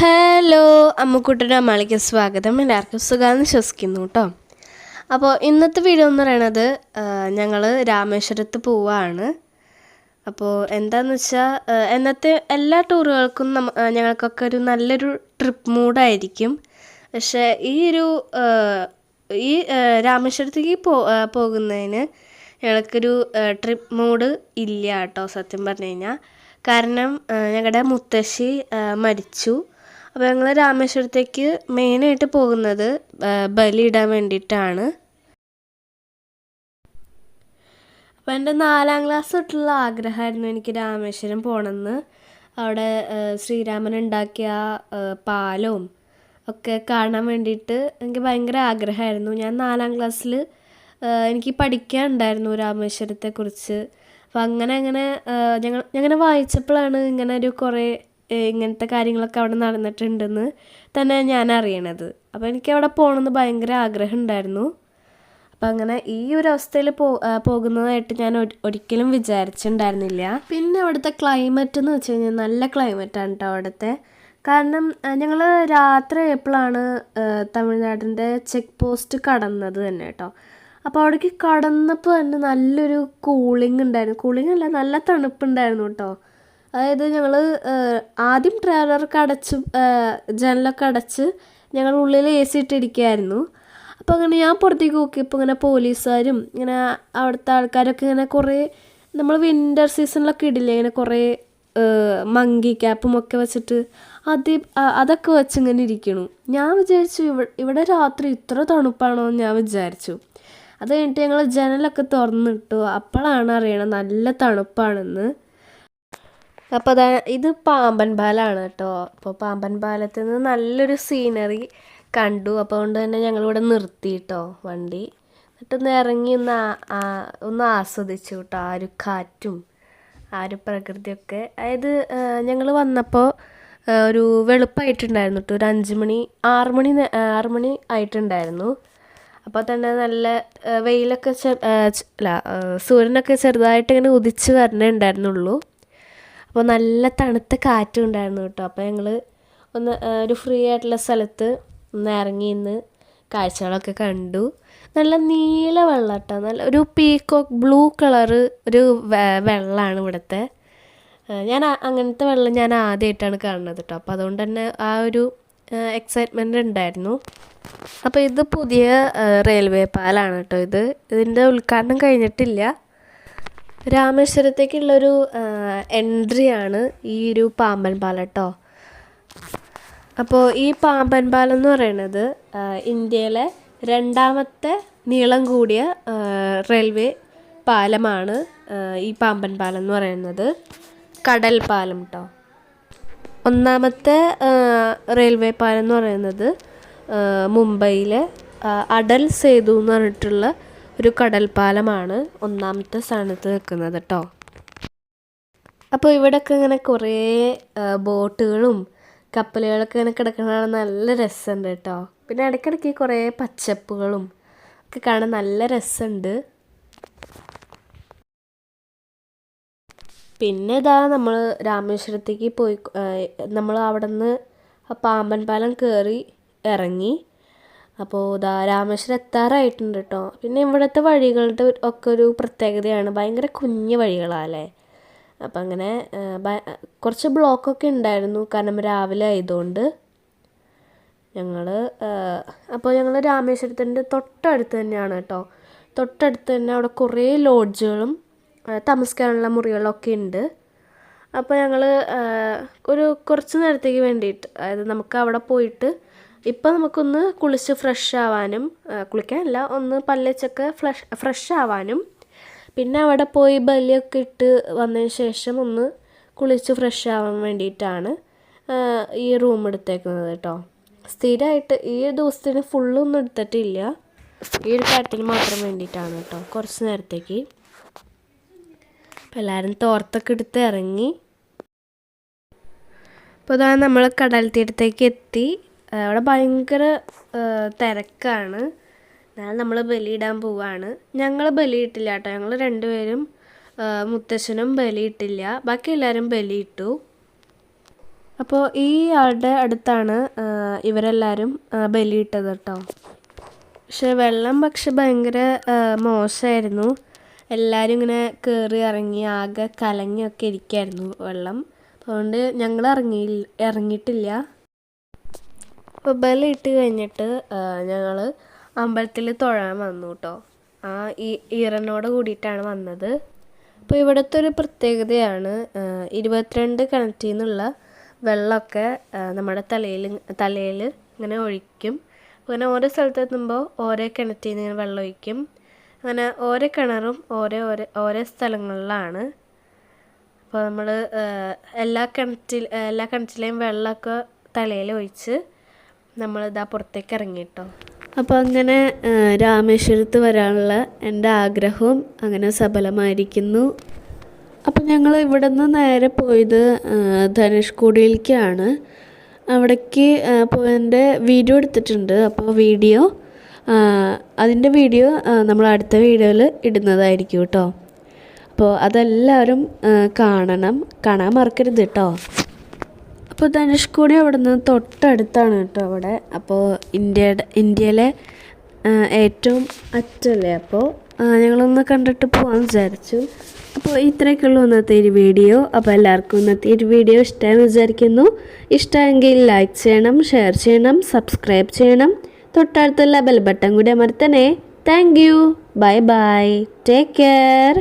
Hello അമ്മക്കുട്ടന്റെ അമ്മാളിക്ക് സ്വാഗതം. എല്ലാവർക്കും സുഖമെന്ന് വിശ്വസിക്കുന്നു കേട്ടോ. അപ്പോൾ ഇന്നത്തെ വീഡിയോ എന്ന് പറയണത് ഞങ്ങൾ രാമേശ്വരത്ത് പോവാണ്. അപ്പോൾ എന്താണെന്ന് വെച്ചാൽ എന്നത്തെ എല്ലാ ടൂറുകൾക്കും നമ്മ ഞങ്ങൾക്കൊക്കെ ഒരു നല്ലൊരു ട്രിപ്പ് മൂഡായിരിക്കും പക്ഷേ ഈ ഒരു ഈ രാമേശ്വരത്തേക്ക് പോ പോകുന്നതിന് ഞങ്ങൾക്കൊരു ട്രിപ്പ് മൂഡ് ഇല്ല കേട്ടോ സത്യം പറഞ്ഞു കഴിഞ്ഞാൽ കാരണം ഞങ്ങളുടെ മുത്തശ്ശി മരിച്ചു. അപ്പോൾ ഞങ്ങൾ രാമേശ്വരത്തേക്ക് മെയിനായിട്ട് പോകുന്നത് ബലിയിടാൻ വേണ്ടിയിട്ടാണ്. അപ്പോൾ എന്റെ നാലാം ക്ലാസ് തൊട്ടുള്ള ആഗ്രഹമായിരുന്നു എനിക്ക് രാമേശ്വരം പോകണമെന്ന് അവിടെ ശ്രീരാമൻ ഉണ്ടാക്കിയ പാലവും ഒക്കെ കാണാൻ വേണ്ടിയിട്ട് എനിക്ക് ഭയങ്കര ആഗ്രഹമായിരുന്നു. ഞാൻ നാലാം ക്ലാസ്സിൽ എനിക്ക് പഠിക്കാൻ പഠിക്കാനുണ്ടായിരുന്നു രാമേശ്വരത്തെക്കുറിച്ച്. അപ്പോൾ അങ്ങനെ അങ്ങനെ ഞങ്ങൾ ഞങ്ങനെ വായിച്ചപ്പോഴാണ് ഇങ്ങനെ ഒരു കുറേ ഇങ്ങനത്തെ കാര്യങ്ങളൊക്കെ അവിടെ നടന്നിട്ടുണ്ടെന്ന് തന്നെ ഞാൻ അറിയണത്. അപ്പോൾ എനിക്ക് അവിടെ പോകണമെന്ന് ഭയങ്കര ആഗ്രഹം ഉണ്ടായിരുന്നു അപ്പം അങ്ങനെ ഈ ഒരു അവസ്ഥയിൽ പോ പോകുന്നതായിട്ട് ഞാൻ ഒരിക്കലും വിചാരിച്ചിട്ടുണ്ടായിരുന്നില്ല. പിന്നെ അവിടുത്തെ ക്ലൈമറ്റ് എന്ന് വെച്ച് കഴിഞ്ഞാൽ നല്ല ക്ലൈമറ്റാണ് കേട്ടോ അവിടുത്തെ. കാരണം ഞങ്ങൾ രാത്രി എപ്പോഴാണ് തമിഴ്നാടിന്റെ ചെക്ക് പോസ്റ്റ് കടന്നത് തന്നെ കേട്ടോ അപ്പോൾ അവിടേക്ക് കടന്നപ്പോൾ തന്നെ നല്ലൊരു കൂളിംഗ് ഉണ്ടായിരുന്നു. കൂളിംഗ് അല്ല നല്ല തണുപ്പുണ്ടായിരുന്നു കേട്ടോ അതായത് ഞങ്ങൾ ആദ്യം ട്രാവലറൊക്കെ അടച്ച് ജനലൊക്കെ അടച്ച് ഞങ്ങൾ ഉള്ളിൽ എ സി ഇട്ടിരിക്കുകയായിരുന്നു അപ്പോൾ അങ്ങനെ ഞാൻ പുറത്തേക്ക് നോക്കിയപ്പോൾ ഇങ്ങനെ പോലീസുകാരും ഇങ്ങനെ അവിടുത്തെ ആൾക്കാരൊക്കെ ഇങ്ങനെ കുറേ നമ്മൾ വിന്റർ സീസണിലൊക്കെ ഇടില്ലേ ഇങ്ങനെ കുറേ മങ്കി ക്യാപ്പും ഒക്കെ വെച്ചിട്ട് അത് അതൊക്കെ വെച്ച് ഇങ്ങനെ ഇരിക്കണു. ഞാൻ വിചാരിച്ചു ഇവിടെ ഇവിടെ രാത്രി ഇത്ര തണുപ്പാണോ എന്ന് ഞാൻ വിചാരിച്ചു. അത് കഴിഞ്ഞിട്ട് ഞങ്ങൾ ജനലൊക്കെ തുറന്നിട്ടു. അപ്പോഴാണ് അറിയണത് നല്ല തണുപ്പാണെന്ന്. അപ്പോൾ അതാ ഇത് പാമ്പൻ പാലമാണ് കേട്ടോ. അപ്പോൾ പാമ്പൻ പാലത്തിൽ നിന്ന് നല്ലൊരു സീനറി കണ്ടു. അപ്പോൾ അതുകൊണ്ട് തന്നെ ഞങ്ങളിവിടെ നിർത്തി കേട്ടോ വണ്ടി. എന്നിട്ടൊന്ന് ഇറങ്ങി ഒന്ന് ഒന്ന് ആസ്വദിച്ചു കേട്ടോ ആ ഒരു കാറ്റും ആ ഒരു പ്രകൃതിയൊക്കെ. അതായത് ഞങ്ങൾ വന്നപ്പോൾ ഒരു വെളുപ്പായിട്ടുണ്ടായിരുന്നു കേട്ടോ ഒരു അഞ്ച് മണി ആറ് മണി ആറ് മണി ആയിട്ടുണ്ടായിരുന്നു. അപ്പോൾ തന്നെ നല്ല വെയിലൊക്കെ അല്ല സൂര്യനൊക്കെ ചെറുതായിട്ട് ഇങ്ങനെ ഉദിച്ച് വരണേ ഉണ്ടായിരുന്നുള്ളൂ. അപ്പോൾ നല്ല തണുത്ത കാറ്റും ഉണ്ടായിരുന്നു കേട്ടോ. അപ്പോൾ ഞങ്ങൾ ഒന്ന് ഒരു ഫ്രീ ആയിട്ടുള്ള സ്ഥലത്ത് ഒന്ന് ഇറങ്ങി നിന്ന് കാഴ്ചകളൊക്കെ കണ്ടു. നല്ല നീല വെള്ളം കേട്ടോ. നല്ല ഒരു പീക്കോക്ക് ബ്ലൂ കളറ് ഒരു വെള്ളമാണ് ഇവിടുത്തെ. ഞാൻ അങ്ങനത്തെ വെള്ളം ഞാൻ ആദ്യമായിട്ടാണ് കാണുന്നത് കേട്ടോ. അപ്പോൾ അതുകൊണ്ട് തന്നെ ആ ഒരു എക്സൈറ്റ്മെന്റ് ഉണ്ടായിരുന്നു. അപ്പോൾ ഇത് പുതിയ റെയിൽവേ പാലാണ് കേട്ടോ ഇത്. ഇതിന്റെ ഉദ്ഘാടനം കഴിഞ്ഞിട്ടില്ല. രാമേശ്വരത്തേക്കുള്ളൊരു എൻട്രി ആണ് ഈ ഒരു പാമ്പൻ പാലം കേട്ടോ അപ്പോൾ ഈ പാമ്പൻ പാലം എന്ന് പറയുന്നത് ഇന്ത്യയിലെ രണ്ടാമത്തെ നീളം കൂടിയ റെയിൽവേ പാലമാണ് ഈ പാമ്പൻ പാലം എന്ന് പറയുന്നത് കടൽ പാലം കേട്ടോ ഒന്നാമത്തെ റെയിൽവേ പാലം എന്ന് പറയുന്നത് മുംബൈയിലെ അടൽ സേതു എന്ന് പറഞ്ഞിട്ടുള്ള ഒരു കടൽപ്പാലമാണ് ഒന്നാമത്തെ സ്ഥാനത്ത് നിൽക്കുന്നത് കേട്ടോ. അപ്പോൾ ഇവിടെയൊക്കെ ഇങ്ങനെ കുറേ ബോട്ടുകളും കപ്പലുകളൊക്കെ ഇങ്ങനെ കിടക്കുന്നത് നല്ല രസമുണ്ട് കേട്ടോ. പിന്നെ ഇടയ്ക്കിടയ്ക്ക് കുറേ പച്ചപ്പുകളും ഒക്കെ കാണാൻ നല്ല രസമുണ്ട്. പിന്നെ ഇതാ നമ്മൾ രാമേശ്വരത്തേക്ക് പോയി നമ്മൾ അവിടെ നിന്ന് പാമ്പൻ പാലം കയറി ഇറങ്ങി. അപ്പോൾ ഇതാ രാമേശ്വരം എത്താറായിട്ടുണ്ട് കേട്ടോ പിന്നെ ഇവിടുത്തെ വഴികളുടെ ഒക്കെ ഒരു പ്രത്യേകതയാണ്. ഭയങ്കര കുഞ്ഞു വഴികളാല്ലേ? അപ്പം അങ്ങനെ കുറച്ച് ബ്ലോക്കൊക്കെ ഉണ്ടായിരുന്നു. കാരണം രാവിലെ ആയതുകൊണ്ട് ഞങ്ങൾ അപ്പോൾ ഞങ്ങൾ രാമേശ്വരത്തിന്റെ തൊട്ടടുത്ത് തന്നെയാണ് കേട്ടോ തൊട്ടടുത്ത് തന്നെ അവിടെ കുറേ ലോഡ്ജുകളും താമസിക്കാനുള്ള മുറികളൊക്കെ ഉണ്ട്. അപ്പോൾ ഞങ്ങൾ ഒരു കുറച്ച് നേരത്തേക്ക് വേണ്ടിയിട്ട് അതായത് നമുക്ക് അവിടെ പോയിട്ട് ഇപ്പം നമുക്കൊന്ന് കുളിച്ച് ഫ്രഷ് ആവാനും കുളിക്കാനല്ല ഒന്ന് പല്ലച്ചൊക്കെ ഫ്രഷ് ഫ്രഷ് ആവാനും. പിന്നെ അവിടെ പോയി ബലിയൊക്കെ ഇട്ട് വന്നതിന് ശേഷം ഒന്ന് കുളിച്ച് ഫ്രഷ് ആവാൻ വേണ്ടിയിട്ടാണ് ഈ റൂം എടുത്തേക്കുന്നത് കേട്ടോ. സ്ഥിരമായിട്ട് ഈ ദിവസത്തിന് ഫുള്ളൊന്നും എടുത്തിട്ടില്ല. ഈ ഒരു കാര്യത്തിന് മാത്രം വേണ്ടിയിട്ടാണ് കേട്ടോ കുറച്ച് നേരത്തേക്ക്. അപ്പോൾ എല്ലാവരും തോർത്തൊക്കെ എടുത്ത് ഇറങ്ങി. അപ്പോൾ ഇതാ നമ്മൾ കടൽ തീരത്തേക്ക് എത്തി. അവിടെ ഭയങ്കര തിരക്കാണ്. എന്നാൽ നമ്മൾ ബലിയിടാൻ പോവാണ്. ഞങ്ങൾ ബലിയിട്ടില്ല കേട്ടോ ഞങ്ങൾ രണ്ടുപേരും മുത്തശ്ശനും ബലിയിട്ടില്ല. ബാക്കി എല്ലാവരും ബലിയിട്ടു. അപ്പോൾ ഈ ആളുടെ അടുത്താണ് ഇവരെല്ലാവരും ബലിയിട്ടത് കേട്ടോ. പക്ഷെ വെള്ളം പക്ഷെ ഭയങ്കര മോശമായിരുന്നു എല്ലാവരും ഇങ്ങനെ കയറി ഇറങ്ങി ആകെ കലങ്ങിയൊക്കെ ഇരിക്കായിരുന്നു വെള്ളം. അതുകൊണ്ട് ഞങ്ങൾ ഇറങ്ങി ഇറങ്ങിയിട്ടില്ല. അപ്പോൾ ബലിയിട്ട് കഴിഞ്ഞിട്ട് ഞങ്ങൾ അമ്പലത്തിൽ തൊഴാൻ വന്നു കേട്ടോ ആ ഈ ഈറനോട് കൂടിയിട്ടാണ് വന്നത്. അപ്പോൾ ഇവിടുത്തെ ഒരു പ്രത്യേകതയാണ് ഇരുപത്തിരണ്ട് കിണറ്റിൽ നിന്നുള്ള വെള്ളമൊക്കെ നമ്മുടെ തലയിൽ തലയിൽ ഇങ്ങനെ ഒഴിക്കും. അങ്ങനെ ഓരോ സ്ഥലത്ത് എത്തുമ്പോൾ ഓരോ കിണറ്റിൽ നിന്ന് വെള്ളം ഒഴിക്കും. അങ്ങനെ ഓരോ കിണറും ഓരോ ഓരോ ഓരോ സ്ഥലങ്ങളിലാണ്. അപ്പോൾ നമ്മൾ എല്ലാ കിണറ്റിൽ എല്ലാ കിണറ്റിലെയും വെള്ളമൊക്കെ തലയിൽ ഒഴിച്ച് നമ്മൾ ഇതാ പുറത്തേക്ക് ഇറങ്ങിയിട്ടോ അപ്പോൾ അങ്ങനെ രാമേശ്വരത്ത് വരാനുള്ള എന്റെ ആഗ്രഹവും അങ്ങനെ സഫലമായിരിക്കുന്നു. അപ്പോൾ ഞങ്ങൾ ഇവിടെ നിന്ന് നേരെ പോയത് ധനുഷ്കോടിയിലേക്കാണ്. അവിടേക്ക് പോയതിന്റെ വീഡിയോ എടുത്തിട്ടുണ്ട്. അപ്പോൾ വീഡിയോ അതിന്റെ വീഡിയോ നമ്മൾ അടുത്ത വീഡിയോയിൽ ഇടുന്നതായിരിക്കും കേട്ടോ. അപ്പോൾ അതെല്ലാവരും കാണണം. കാണാൻ മറക്കരുത് കേട്ടോ. അപ്പോൾ ധനുഷ്കോടി അവിടെ നിന്ന് തൊട്ടടുത്താണ് കേട്ടോ അവിടെ. അപ്പോൾ ഇന്ത്യയുടെ ഇന്ത്യയിലെ ഏറ്റവും അറ്റല്ലേ? അപ്പോൾ ഞങ്ങളൊന്ന് കണ്ടിട്ട് പോകാൻ വിചാരിച്ചു. അപ്പോൾ ഇത്രയൊക്കെ ഉള്ളൂ ഇന്നത്തെ ഒരു വീഡിയോ. അപ്പോൾ എല്ലാവർക്കും ഇന്നത്തെ ഒരു വീഡിയോ ഇഷ്ടമായി വിചാരിക്കുന്നു. ഇഷ്ടമെങ്കിൽ ലൈക്ക് ചെയ്യണം ഷെയർ ചെയ്യണം സബ്സ്ക്രൈബ് ചെയ്യണം. തൊട്ടടുത്തുള്ള ബെൽ ബട്ടൺ കൂടി thank you bye bye take care